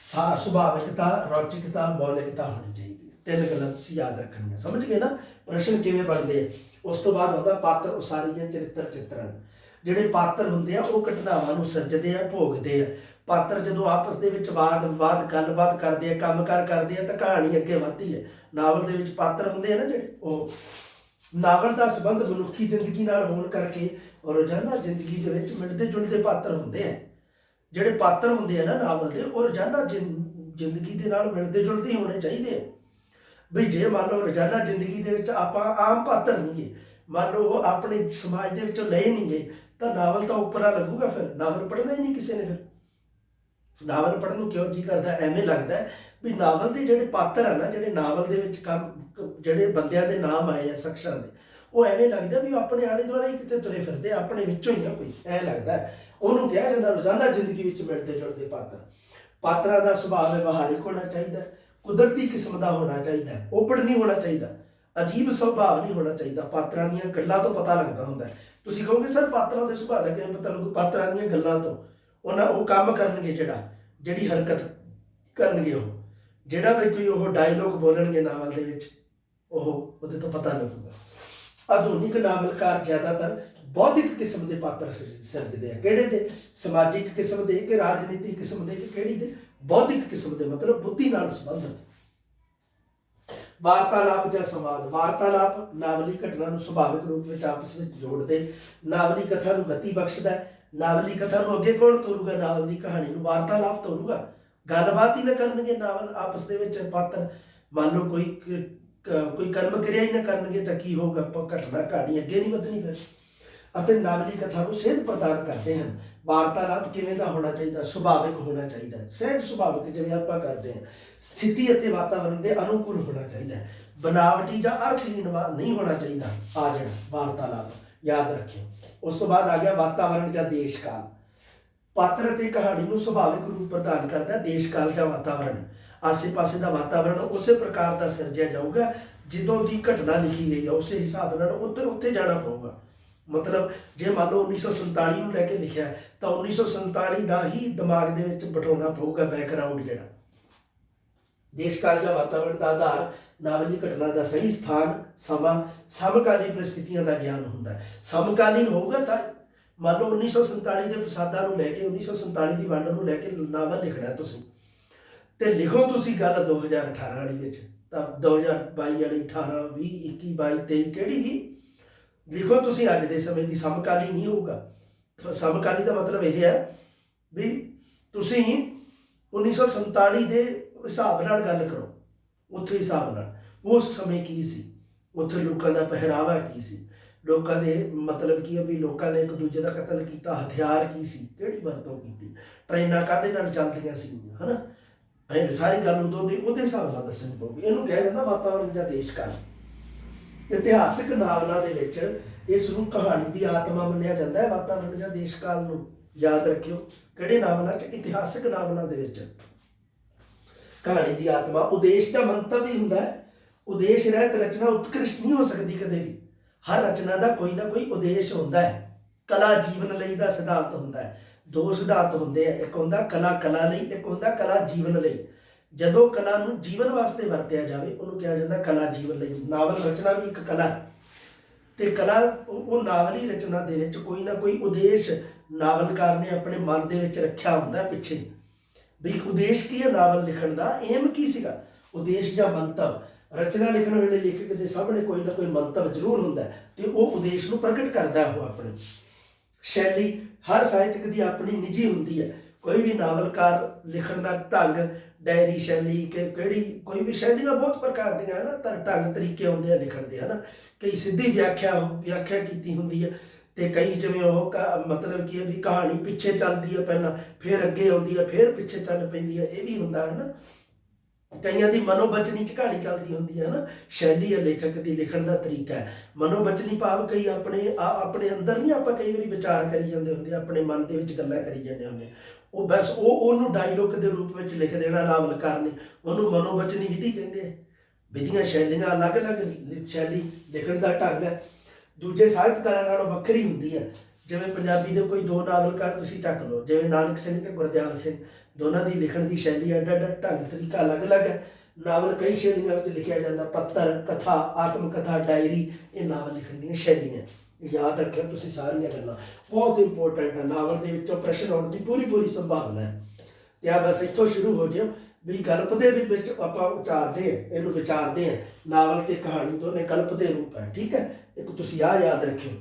ਸਾ ਸੁਭਾਵਿਕਤਾ ਰੌਚਕਤਾ ਮੌਲਿਕਤਾ ਹੋਣੀ ਚਾਹੀਦੀ ਹੈ। ਤਿੰਨ ਗੱਲਾਂ ਤੁਸੀਂ ਯਾਦ ਰੱਖਣੀਆਂ। ਸਮਝ ਗਏ ਨਾ? ਪ੍ਰਸ਼ਨ ਕਿਵੇਂ ਬਣਦੇ ਆ? ਉਸ ਤੋਂ ਬਾਅਦ ਆਉਂਦਾ ਪਾਤਰ ਉਸਾਰੀਆਂ ਚਰਿੱਤਰ ਚਿੱਤਰਨ ਜਿਹੜੇ ਪਾਤਰ ਹੁੰਦੇ ਆ, ਉਹ ਘਟਨਾਵਾਂ ਨੂੰ ਸਿਰਜਦੇ ਆ, ਭੋਗਦੇ ਆ। ਪਾਤਰ ਜਦੋਂ ਆਪਸ ਦੇ ਵਿੱਚ ਵਾਦ ਵਿਵਾਦ ਗੱਲਬਾਤ ਕਰਦੇ ਆ, ਕੰਮਕਾਰ ਕਰਦੇ ਆ, ਤਾਂ ਕਹਾਣੀ ਅੱਗੇ ਵਧਦੀ ਹੈ। ਨਾਵਲ ਦੇ ਵਿੱਚ ਪਾਤਰ ਹੁੰਦੇ ਆ ਨਾ ਜਿਹੜੇ, ਉਹ ਨਾਵਲ ਦਾ ਸੰਬੰਧ ਮਨੁੱਖੀ ਜ਼ਿੰਦਗੀ ਨਾਲ ਹੋਣ ਕਰਕੇ ਰੋਜ਼ਾਨਾ ਜ਼ਿੰਦਗੀ ਦੇ ਵਿੱਚ ਮਿਲਦੇ ਜੁਲਦੇ ਪਾਤਰ ਹੁੰਦੇ ਆ। ਜਿਹੜੇ ਪਾਤਰ ਹੁੰਦੇ ਆ ਨਾ ਨਾਵਲ ਦੇ, ਉਹ ਰੋਜ਼ਾਨਾ ਜ਼ਿੰ- ਜ਼ਿੰਦਗੀ ਦੇ ਨਾਲ ਮਿਲਦੇ ਜੁਲਦੇ ਹੋਣੇ ਚਾਹੀਦੇ ਆ। ਵੀ ਜੇ ਮੰਨ ਲਓ ਰੋਜ਼ਾਨਾ ਜ਼ਿੰਦਗੀ ਦੇ ਵਿੱਚ ਆਪਾਂ ਆਮ ਪਾਤਰ ਨਹੀਂਗੇ ਮੰਨ ਲਓ ਉਹ ਆਪਣੇ ਸਮਾਜ ਦੇ ਵਿੱਚੋਂ ਲਏ ਨਹੀਂਗੇ ਤਾਂ ਨਾਵਲ ਤਾਂ ਉੱਪਰਾ ਲੱਗੂਗਾ ਫਿਰ। ਨਾਵਲ ਪੜ੍ਹਨਾ ਹੀ ਨਹੀਂ ਕਿਸੇ ਨੇ ਫਿਰ। ਨਾਵਲ ਪੜ੍ਹਨ ਨੂੰ ਕਿਉਂ ਜੀ ਕਰਦਾ? ਐਵੇਂ ਲੱਗਦਾ ਵੀ ਨਾਵਲ ਦੇ ਜਿਹੜੇ ਪਾਤਰ ਆ ਨਾ, ਜਿਹੜੇ ਨਾਵਲ ਦੇ ਵਿੱਚ ਕੰਮ, ਜਿਹੜੇ ਬੰਦਿਆਂ ਦੇ ਨਾਮ ਆਏ ਆ, ਸ਼ਖਸਾਂ ਦੇ, ਉਹ ਐਵੇਂ ਲੱਗਦਾ ਵੀ ਉਹ ਆਪਣੇ ਆਲੇ ਦੁਆਲੇ ਹੀ ਕਿਤੇ ਤੁਰੇ ਫਿਰਦੇ ਆਪਣੇ ਵਿੱਚੋਂ ਹੀ ਆ ਕੋਈ। ਐ ਲੱਗਦਾ ਉਹਨੂੰ ਕਿਹਾ ਜਾਂਦਾ, ਰੋਜ਼ਾਨਾ ਜ਼ਿੰਦਗੀ ਵਿੱਚ ਮਿਲਦੇ ਜੁਲਦੇ ਪਾਤਰ। ਪਾਤਰਾਂ ਦਾ ਸੁਭਾਅ ਵਿਵਹਾਰਿਕ ਹੋਣਾ ਚਾਹੀਦਾ ਕੁਦਰਤੀ ਕਿਸਮ ਦਾ ਹੋਣਾ ਚਾਹੀਦਾ ਓਪੜ ਨਹੀਂ ਹੋਣਾ ਚਾਹੀਦਾ ਅਜੀਬ ਸੁਭਾਅ ਨਹੀਂ ਹੋਣਾ ਚਾਹੀਦਾ, ਪਾਤਰਾਂ ਦੀਆਂ ਗੱਲਾਂ ਤੋਂ ਪਤਾ ਲੱਗਦਾ ਹੁੰਦਾ ਤੁਸੀਂ ਕਹੋਗੇ, ਸਰ, ਪਾਤਰਾਂ ਦੇ ਸੁਭਾਅ ਦਾ ਕਿਵੇਂ ਪਤਾ ਲੱਗੂ ਪਾਤਰਾਂ ਦੀਆਂ ਗੱਲਾਂ ਤੋਂ? ਉਹਨਾਂ ਉਹ ਕੰਮ ਕਰਨਗੇ ਜਿਹੜਾ, ਜਿਹੜੀ ਹਰਕਤ ਕਰਨਗੇ ਉਹ। ਜਿਹੜਾ ਵੀ ਕੋਈ ਉਹ ਡਾਇਲੋਗ ਬੋਲਣਗੇ ਨਾਵਲ ਦੇ ਵਿੱਚ, ਉਹ ਉਹਦੇ ਤੋਂ ਪਤਾ ਲੱਗੂਗਾ। ਆਧੁਨਿਕ ਨਾਵਲਕਾਰ ਜ਼ਿਆਦਾਤਰ ਬੌਧਿਕ ਕਿਸਮ ਦੇ ਪਾਤਰ ਸਿਰ- ਸਿਰਜਦੇ ਆ। ਕਿਹੜੇ ਦੇ? ਸਮਾਜਿਕ ਕਿਸਮ ਦੇ, ਕਿ ਰਾਜਨੀਤਿਕ ਕਿਸਮ ਦੇ, ਕਿ ਕਿਹੜੀ ਦੇ? ਬੌਧਿਕ ਕਿਸਮ ਦੇ, ਮਤਲਬ ਬੁੱਧੀ ਨਾਲ ਸੰਬੰਧਿਤ। ਵਾਰਤਾਲਾਪ ਜਾਂ ਸੰਵਾਦ। ਵਾਰਤਾਲਾਪ ਨਾਵਲੀ ਘਟਨਾ ਨੂੰ ਸੁਭਾਵਿਕ ਰੂਪ ਵਿੱਚ ਆਪਸ ਵਿੱਚ ਜੋੜਦੇ, ਨਾਵਲੀ ਕਥਾ ਨੂੰ ਗਤੀ ਬਖਸ਼ਦਾ ਹੈ ਨਾਵਲੀ ਕਥਾ ਨੂੰ ਅੱਗੇ ਕੌਣ ਤੋਰੂਗਾ, ਨਾਵਲ ਦੀ ਕਹਾਣੀ ਨੂੰ ਵਾਰਤਾਲਾਪ ਤੋਰੂਗਾ। ਗੱਲਬਾਤ ਹੀ ਨਾ ਕਰਨਗੇ ਨਾਵਲ, ਆਪਸ ਦੇ ਵਿੱਚ ਪਾਤਰ। ਮੰਨ ਲਓ ਕੋਈ ਕੋਈ ਕਰਮ ਕਿਰਿਆ ਹੀ ਨਾ ਕਰਨਗੇ ਤਾਂ ਕੀ ਹੋਊਗਾ? ਘਟਨਾ ਕਹਾਣੀ ਅੱਗੇ ਨਹੀਂ ਵਧਣੀ ਫਿਰ। ਅਤੇ ਨਾਵਲੀ ਕਥਾ ਨੂੰ ਸੇਧ ਪ੍ਰਦਾਨ ਕਰਦੇ ਹਨ। ਵਾਰਤਾਲਾਪ ਕਿਵੇਂ ਦਾ ਹੋਣਾ ਚਾਹੀਦਾ? ਸੁਭਾਵਿਕ ਹੋਣਾ ਚਾਹੀਦਾ ਹੈ। ਸਹਿਜ ਸੁਭਾਵਿਕ ਜਿਵੇਂ ਆਪਾਂ ਕਰਦੇ ਹਾਂ, ਸਥਿਤੀ ਅਤੇ ਵਾਤਾਵਰਣ ਦੇ ਅਨੁਕੂਲ ਹੋਣਾ ਚਾਹੀਦਾ ਹੈ। ਬਨਾਵਟੀ ਜਾਂ ਅਰਥਹੀਣ ਵਾ- ਨਹੀਂ ਹੋਣਾ ਚਾਹੀਦਾ। ਆ ਜਿਹੜਾ ਵਾਰਤਾਲਾਪ, ਯਾਦ ਰੱਖਿਓ। ਉਸ ਤੋਂ ਬਾਅਦ ਆ ਗਿਆ ਵਾਤਾਵਰਣ ਜਾਂ ਦੇਸ਼ ਕਾਲ ਪਾਤਰ ਅਤੇ ਕਹਾਣੀ ਨੂੰ ਸੁਭਾਵਿਕ ਰੂਪ ਪ੍ਰਦਾਨ ਕਰਦਾ ਦੇਸ਼ ਕਾਲ ਜਾਂ ਵਾਤਾਵਰਣ ਆਸੇ-ਪਾਸੇ ਦਾ ਵਾਤਾਵਰਣ ਉਸੇ ਪ੍ਰਕਾਰ ਦਾ ਸਿਰਜਿਆ ਜਾਊਗਾ, ਜਦੋਂ ਦੀ ਘਟਨਾ ਲਿਖੀ ਗਈ ਹੈ, ਉਸੇ ਹਿਸਾਬ ਨਾਲ ਉੱਧਰ ਉੱਥੇ ਜਾਣਾ ਪਊਗਾ। ਮਤਲਬ ਜੇ ਮੰਨ ਲਓ 1947 ਨੂੰ ਲੈ ਕੇ ਲਿਖਿਆ ਹੈ, ਤਾਂ 1947 ਦਾ ਹੀ ਦਿਮਾਗ ਦੇ ਵਿੱਚ ਬਿਠਾਉਣਾ ਪਊਗਾ ਬੈਕਗ੍ਰਾਉਂਡ ਜਿਹੜਾ। ਦੇਸ਼ ਕਾਲ ਜਾਂ ਵਾਤਾਵਰਣ ਦਾ ਆਧਾਰ ਨਾਵਲ ਦੀ ਘਟਨਾ ਦਾ ਸਹੀ ਸਥਾਨ ਸਮਾਂ ਸਮਕਾਲੀ ਪ੍ਰਸਥਿਤੀਆਂ ਦਾ ਗਿਆਨ ਹੁੰਦਾ ਹੈ। ਸਮਕਾਲੀਨ ਹੋਊਗਾ ਤਾਂ ਮੰਨ ਲਓ 1947 ਦੇ ਫਸਾਦਾਂ ਨੂੰ ਲੈ ਕੇ 1947 ਦੀ ਵੰਡ ਨੂੰ ਲੈ ਕੇ ਨਾਵਲ ਲਿਖਣਾ ਤੁਸੀਂ। ਤੇ ਲਿਖੋ ਤੁਸੀਂ ਗੱਲ 2018 ਵਾਲੀ ਵਿੱਚ ਤਾਂ 2022 ਵਾਲੀ 18 20 21 22 23 ਕਿਹੜੀ ਵੀ ਦੇਖੋ ਤੁਸੀਂ ਅੱਜ ਦੇ ਸਮੇਂ ਦੀ ਸਮਕਾਲੀ ਨਹੀਂ ਹੋਊਗਾ। ਸਮਕਾਲੀ ਦਾ ਮਤਲਬ ਇਹ ਹੈ ਵੀ ਤੁਸੀਂ 1947 ਦੇ ਹਿਸਾਬ ਨਾਲ ਗੱਲ ਕਰੋ। ਉੱਥੇ ਹਿਸਾਬ ਨਾਲ ਉਸ ਸਮੇਂ ਕੀ ਸੀ? ਉੱਥੇ ਲੋਕਾਂ ਦਾ ਪਹਿਰਾਵਾ ਕੀ ਸੀ? ਲੋਕਾਂ ਦੇ ਮਤਲਬ ਕੀ ਹੈ ਵੀ ਲੋਕਾਂ ਨੇ ਇੱਕ ਦੂਜੇ ਦਾ ਕਤਲ ਕੀਤਾ, ਹਥਿਆਰ ਕੀ ਸੀ? ਕਿਹੜੀ ਵਰਤੋਂ ਕੀਤੀ? ਟ੍ਰੇਨਾਂ ਕਾਹਦੇ ਨਾਲ ਚੱਲਦੀਆਂ ਸੀ ਹਨਾ? ਇਹ ਸਾਰੀ ਗੱਲ ਉਦੋਂ ਦੀ ਉਹਦੇ ਹਿਸਾਬ ਨਾਲ ਦੱਸਣੀ ਪਊਗੀ। ਇਹਨੂੰ ਕਹਿ ਜਾਂਦਾ ਵਾਤਾਵਰਣ ਜਾਂ ਦੇਸ਼ ਕਾਲ। ਇਤਿਹਾਸਿਕ ਨਾਵਲਾਂ ਦੇ ਵਿੱਚ ਇਸ ਨੂੰ ਕਹਾਣੀ ਦੀ ਆਤਮਾ ਮੰਨਿਆ ਜਾਂਦਾ ਹੈ। ਵਾਤਾਵਰਣ ਜਾਂ ਦੇਸ਼ ਨੂੰ ਯਾਦ ਰੱਖਿਓ। ਕਿਹੜੇ ਨਾਵਲਾਂ 'ਚ? ਇਤਿਹਾਸਿਕ ਨਾਵਲਾਂ ਦੇ ਵਿੱਚ। ਕਹਾਣੀ ਦੀ ਆਤਮਾ ਉਦੇਸ਼ ਦਾ ਮੰਤਵ ਹੀ ਹੁੰਦਾ ਹੈ। ਉਦੇਸ਼, ਰਹਿਤ, ਰਚਨਾ ਉਤਕ੍ਰਿਸ਼ਟ ਨਹੀਂ ਹੋ ਸਕਦੀ ਕਦੇ ਵੀ। ਹਰ ਰਚਨਾ ਦਾ ਕੋਈ ਨਾ ਕੋਈ ਉਦੇਸ਼ ਹੁੰਦਾ ਹੈ। ਕਲਾ ਜੀਵਨ ਲਈ ਦਾ ਸਿਧਾਂਤ ਹੁੰਦਾ ਹੈ। ਦੋ ਸਿਧਾਂਤ ਹੁੰਦੇ ਆ। ਇੱਕ ਹੁੰਦਾ ਕਲਾ ਕਲਾ ਲਈ, ਇੱਕ ਹੁੰਦਾ ਕਲਾ ਜੀਵਨ ਲਈ। ਜਦੋਂ ਕਲਾ ਨੂੰ ਜੀਵਨ ਵਾਸਤੇ ਵਰਤਿਆ ਜਾਵੇ, ਉਹਨੂੰ ਕਿਹਾ ਜਾਂਦਾ ਕਲਾ ਜੀਵਨ ਲਈ। ਨਾਵਲ ਰਚਨਾ ਵੀ ਇੱਕ ਕਲਾ ਤੇ ਕਲਾ, ਉਹ ਨਾਵਲੀ ਰਚਨਾ ਦੇ ਵਿੱਚ ਕੋਈ ਨਾ ਕੋਈ ਉਦੇਸ਼ ਨਾਵਲਕਾਰ ਨੇ ਆਪਣੇ ਮਨ ਦੇ ਵਿੱਚ ਰੱਖਿਆ ਹੁੰਦਾ ਪਿੱਛੇ। ਵੀ ਉਦੇਸ਼ ਕੀ ਹੈ ਨਾਵਲ ਲਿਖਣ ਦਾ? ਏਮ ਕੀ ਸੀਗਾ? ਉਦੇਸ਼ ਜਾਂ ਮੰਤਵ? ਰਚਨਾ ਲਿਖਣ ਵੇਲੇ ਲੇਖਕ ਦੇ ਸਾਹਮਣੇ ਕੋਈ ਨਾ ਕੋਈ ਮੰਤਵ ਜ਼ਰੂਰ ਹੁੰਦਾ ਤੇ ਉਹ ਉਦੇਸ਼ ਨੂੰ ਪ੍ਰਗਟ ਕਰਦਾ ਉਹ ਆਪਣੇ। ਸ਼ੈਲੀ, ਹਰ ਸਾਹਿਤਕ ਦੀ ਆਪਣੀ ਨਿੱਜੀ ਹੁੰਦੀ ਹੈ। ਕੋਈ ਵੀ ਨਾਵਲਕਾਰ ਲਿਖਣ ਦਾ ਢੰਗ ਡਾਇਰੀ, ਸ਼ੈਲੀ, ਕਿ ਕਿਹੜੀ, ਕੋਈ ਵੀ ਸ਼ੈਲੀ ਸ਼ੈਲੀਆਂ ਬਹੁਤ ਪ੍ਰਕਾਰ ਦੀਆਂ ਹੈ ਨਾ ਤਾਂ ਢੰਗ ਤਰੀਕੇ ਆਉਂਦੇ ਆ ਲਿਖਣ ਦੇ ਹੈ ਨਾ ਕਈ ਸਿੱਧੀ ਵਿਆਖਿਆ ਵਿਆਖਿਆ ਕੀਤੀ ਹੁੰਦੀ ਹੈ ਤੇ ਕਈ ਜਿਵੇਂ ਉਹ ਕ- ਮਤਲਬ ਕੀ ਹੈ ਵੀ ਕਹਾਣੀ ਪਿੱਛੇ ਚੱਲਦੀ ਹੈ ਪਹਿਲਾਂ, ਫਿਰ ਅੱਗੇ ਆਉਂਦੀ ਹੈ ਫਿਰ ਪਿੱਛੇ ਚੱਲ ਪੈਂਦੀ ਹੈ ਇਹ ਵੀ ਹੁੰਦਾ ਹੈ ਨਾ ਕਈਆਂ ਦੀ ਮਨੋਬਚਨੀ ਚ ਕਹਾਣੀ ਚੱਲਦੀ ਹੁੰਦੀ ਹੈ ਨਾ, ਸ਼ੈਲੀ ਹੈ ਲੇਖਕ ਦੀ, ਲਿਖਣ ਦਾ ਤਰੀਕਾ ਹੈ। ਮਨੋਬਚਨੀ ਭਾਵ ਕਈ ਆਪਣੇ ਆਪਣੇ ਅੰਦਰ ਨਹੀਂ ਆਪਾਂ ਕਈ ਵਾਰੀ ਵਿਚਾਰ ਕਰੀ ਜਾਂਦੇ ਹੁੰਦੇ ਆਪਣੇ ਮਨ ਦੇ ਵਿੱਚ ਗੱਲਾਂ ਕਰੀ ਜਾਂਦੇ ਹੁੰਦੇ ਉਹ ਬਸ ਉਹ, ਉਹਨੂੰ ਡਾਇਲੋਗ ਦੇ ਰੂਪ ਵਿੱਚ ਲਿਖ ਦੇਣਾ ਨਾਵਲਕਾਰ ਨੇ। ਉਹਨੂੰ ਮਨੋਬਚਨੀ ਵਿਧੀ ਕਹਿੰਦੇ ਆ। ਵਿਧੀਆਂ, ਸ਼ੈਲੀਆਂ ਅਲੱਗ-ਅਲੱਗ, ਸ਼ੈਲੀ ਲਿਖਣ ਦਾ ਢੰਗ ਹੈ। ਦੂਜੇ ਸਾਹਿਤਕਾਰਾਂ ਨਾਲੋਂ ਵੱਖਰੀ ਹੁੰਦੀ ਹੈ। ਜਿਵੇਂ ਪੰਜਾਬੀ ਦੇ ਕੋਈ ਦੋ ਨਾਵਲਕਾਰ ਤੁਸੀਂ ਚੱਕ ਲਓ, ਜਿਵੇਂ ਨਾਨਕ ਸਿੰਘ ਤੇ ਗੁਰਦਿਆਲ ਸਿੰਘ। ਦੋਨਾਂ ਦੀ ਲਿਖਣ ਦੀ ਸ਼ੈਲੀ ਅੱਡ ਅੱਡ ਢੰਗ ਤਰੀਕਾ ਅਲੱਗ-ਅਲੱਗ ਹੈ। ਨਾਵਲ ਕਈ ਸ਼ੈਲੀਆਂ ਵਿੱਚ ਲਿਖਿਆ ਜਾਂਦਾ। ਪੱਤਰ, ਕਥਾ ਆਤਮ ਕਥਾ ਡਾਇਰੀ, ਇਹ ਨਾਵਲ ਲਿਖਣ ਦੀਆਂ ਸ਼ੈਲੀਆਂ। ਯਾਦ ਰੱਖਿਓ ਤੁਸੀਂ ਸਾਰੀਆਂ ਗੱਲਾਂ। ਬਹੁਤ ਇੰਪੋਰਟੈਂਟ ਹੈ। ਨਾਵਲ ਦੇ ਵਿੱਚੋਂ ਪ੍ਰਸ਼ਨ ਆਉਣ ਦੀ ਪੂਰੀ ਪੂਰੀ ਸੰਭਾਵਨਾ ਹੈ। ਤੇ ਆ ਬਸ ਇੱਥੋਂ ਸ਼ੁਰੂ ਹੋ ਜਿਓ ਵੀ ਗਲਪ ਦੇ ਵੀ ਵਿੱਚ ਆਪਾਂ ਉਚਾਰਦੇ ਆ ਇਹਨੂੰ ਵਿਚਾਰਦੇ ਆ ਨਾਵਲ ਤੇ ਕਹਾਣੀ ਦੋਨੇ ਗਲਪ ਦੇ ਰੂਪ ਹੈ। ਠੀਕ ਹੈ? ਇੱਕ ਤੁਸੀਂ ਆ ਯਾਦ ਰੱਖਿਓ।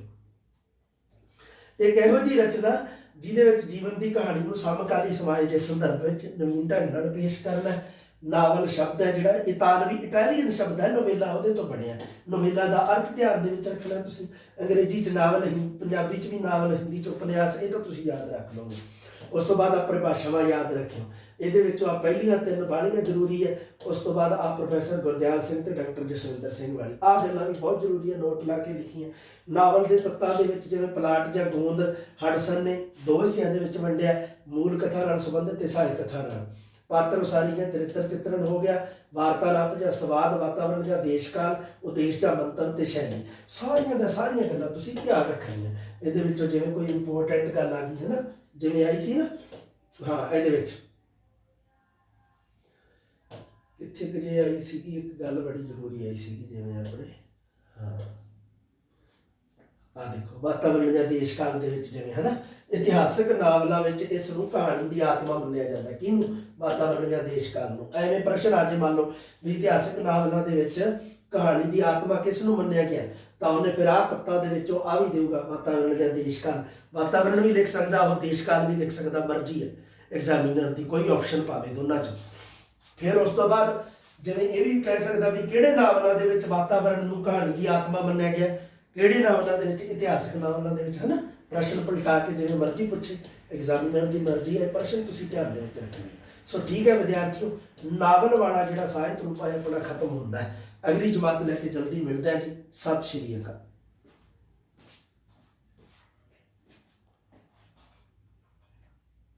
ਇੱਕ ਇਹੋ ਜੀ ਰਚਨਾ ਜਿਹਦੇ ਵਿੱਚ ਜੀਵਨ ਦੀ ਕਹਾਣੀ ਨੂੰ ਸਮਕਾਲੀ ਸਮਾਜ ਦੇ ਸੰਦਰਭ ਵਿੱਚ ਨਵੀਨ ਢੰਗ ਨਾਲ ਪੇਸ਼ ਕਰਨਾ ਨਾਵਲ ਸ਼ਬਦ ਹੈ ਜਿਹੜਾ, ਇਤਾਲਵੀ, ਇਟਾਲੀਅਨ ਸ਼ਬਦ ਹੈ, ਨੋਵੇਲਾ ਉਹਦੇ ਤੋਂ ਬਣਿਆ। ਨੋਵੇਲਾ ਦਾ ਅਰਥ ਧਿਆਨ ਦੇ ਵਿੱਚ ਰੱਖਣਾ ਤੁਸੀਂ। ਅੰਗਰੇਜ਼ੀ ਚ ਨਾਵਲ, ਹੀ, ਪੰਜਾਬੀ ਚ ਵੀ ਨਾਵਲ, ਹਿੰਦੀ ਚ ਉਪਨਿਆਸ, ਇਹ ਤਾਂ ਤੁਸੀਂ ਯਾਦ ਰੱਖ ਲਓਗੇ। ਉਸ ਤੋਂ ਬਾਅਦ ਆ ਪਰਿਭਾਸ਼ਾਵਾਂ ਯਾਦ ਰੱਖਿਓ। ਇਹਦੇ ਵਿੱਚੋਂ ਆ ਪਹਿਲੀਆਂ ਤਿੰਨ ਬਾਣੀਆਂ ਜ਼ਰੂਰੀ ਹੈ। ਉਸ ਤੋਂ ਬਾਅਦ ਆ ਪ੍ਰੋਫੈਸਰ ਗੁਰਦਿਆਲ ਸਿੰਘ ਤੇ ਡਾਕਟਰ ਜਸਵਿੰਦਰ ਸਿੰਘ ਵਾਲੀ। ਆ ਗੱਲਾਂ ਵੀ ਬਹੁਤ ਜ਼ਰੂਰੀ ਹੈ, ਨੋਟ ਲਾ ਕੇ ਲਿਖੀਆਂ। ਨਾਵਲ ਦੇ ਤੱਤਾਂ ਦੇ ਵਿੱਚ ਜਿਵੇਂ ਪਲਾਟ ਜਾਂ ਗੋਂਦ, ਹਡਸਨ ਨੇ ਦੋ ਹਿੱਸਿਆਂ ਦੇ ਵਿੱਚ ਵੰਡਿਆ। ਮੂਲ ਕਥਾ ਨਾਲ ਸੰਬੰਧਿਤ ਤੇ ਸਹਾਇਕ ਕਥਾ ਨਾਲ। ਪਾਤਰ ਉਸਾਰੀ ਜਾਂ ਚਰਿੱਤਰ ਚਿੱਤਰਨ ਹੋ ਗਿਆ, ਵਾਰਤਾਲਾਪ ਜਾਂ ਸਵਾਦ ਵਾਤਾਵਰਣ ਜਾਂ ਦੇਸ਼ਕਾਲ, ਉਦੇਸ਼ ਜਾਂ ਮੰਤਵ ਤੇ ਸ਼ੈਲੀ। ਸਾਰੀਆਂ ਦਾ ਸਾਰੀਆਂ ਗੱਲਾਂ ਤੁਸੀਂ ਧਿਆਨ ਰੱਖਣੀਆਂ। ਇਹਦੇ ਵਿੱਚੋਂ ਜਿਵੇਂ ਕੋਈ ਇੰਪੋਰਟੈਂਟ ਗੱਲ ਆ ਗਈ ਹੈ ਨਾ, ਜਿਵੇਂ ਆਈ ਸੀ ਨਾ, ਹਾਂ, ਇਹਦੇ ਵਿੱਚ। ਕਿੱਥੇ ਕੁ ਜੇ ਆਈ ਸੀ ਕਿ ਇੱਕ ਗੱਲ ਬੜੀ ਜ਼ਰੂਰੀ ਆਈ ਸੀ ਜਿਵੇਂ ਆਪਣੇ, ਹਾਂ। ਆ ਦੇਖੋ, ਵਾਤਾਵਰਣ ਜਾਂ ਦੇਸ਼ ਕਾਲ ਦੇ ਵਿੱਚ ਜਿਵੇਂ ਹੈ ਨਾ ਇਤਿਹਾਸਕ ਨਾਵਲਾਂ ਵਿੱਚ ਇਸ ਨੂੰ ਕਹਾਣੀ ਦੀ ਆਤਮਾ ਮੰਨਿਆ ਜਾਂਦਾ। ਕਿਹਨੂੰ? ਵਾਤਾਵਰਣ ਜਾਂ ਦੇਸ਼ ਕਾਲ ਨੂੰ। ਐਵੇਂ ਪ੍ਰਸ਼ਨ ਆ ਜੇ ਮੰਨ ਲਓ ਵੀ ਇਤਿਹਾਸਕ ਨਾਵਲਾਂ ਦੇ ਵਿੱਚ ਕਹਾਣੀ ਦੀ ਆਤਮਾ ਕਿਸ ਨੂੰ ਮੰਨਿਆ ਗਿਆ, ਤਾਂ ਉਹਨੇ ਫਿਰ ਆਹ ਤੱਤਾਂ ਦੇ ਵਿੱਚੋਂ ਆ ਵੀ ਦੇਊਗਾ, ਵਾਤਾਵਰਣ ਜਾਂ ਦੇਸ਼ ਕਾਲ। ਵਾਤਾਵਰਣ ਵੀ ਲਿਖ ਸਕਦਾ, ਉਹ ਦੇਸ਼ ਕਾਲ ਵੀ ਲਿਖ ਸਕਦਾ, ਮਰਜ਼ੀ ਹੈ। ਐਗਜ਼ਾਮੀਨਰ ਦੀ ਕੋਈ ਆਪਸ਼ਨ ਪਾਵੇ ਦੋਨਾਂ ਚ। ਫਿਰ ਉਸ ਤੋਂ ਬਾਅਦ ਜਿਵੇਂ ਇਹ ਵੀ ਕਹਿ ਸਕਦਾ ਵੀ ਕਿਹੜੇ ਨਾਵਲਾਂ ਦੇ ਵਿੱਚ ਵਾਤਾਵਰਣ ਨੂੰ ਕਹਾਣੀ ਦੀ ਆਤਮਾ ਮੰਨਿਆ ਗਿਆ? ਕਿਹੜੇ ਨਾਵਲਾਂ ਦੇ ਵਿੱਚ, ਇਤਿਹਾਸਕ ਨਾਵਲਾਂ ਦੇ ਵਿੱਚ, ਹਨਾ? ਪ੍ਰਸ਼ਨ ਪਲਟਾ ਕੇ ਜਿਵੇਂ ਮਰਜ਼ੀ ਪੁੱਛੇ ਐਗਜ਼ਾਮੀਨਰ ਦੀ ਮਰਜ਼ੀ ਹੈ, ਪ੍ਰਸ਼ਨ ਤੁਸੀਂ ਧਿਆਨ ਦੇ ਵਿੱਚ ਰੱਖਣਾ ਸੋ ਠੀਕ ਹੈ ਵਿਦਿਆਰਥੀਓ, ਨਾਵਲ ਵਾਲਾ ਜਿਹੜਾ ਸਾਹਿਤ ਰੂਪ ਹੈ ਆਪਣਾ ਖਤਮ ਹੁੰਦਾ ਹੈ। ਅਗਲੀ ਜਮਾਤ ਲੈ ਕੇ ਜਲਦੀ ਮਿਲਦਾ ਹੈ ਜੀ। ਸਤਿ ਸ਼੍ਰੀ ਅਕਾਲ।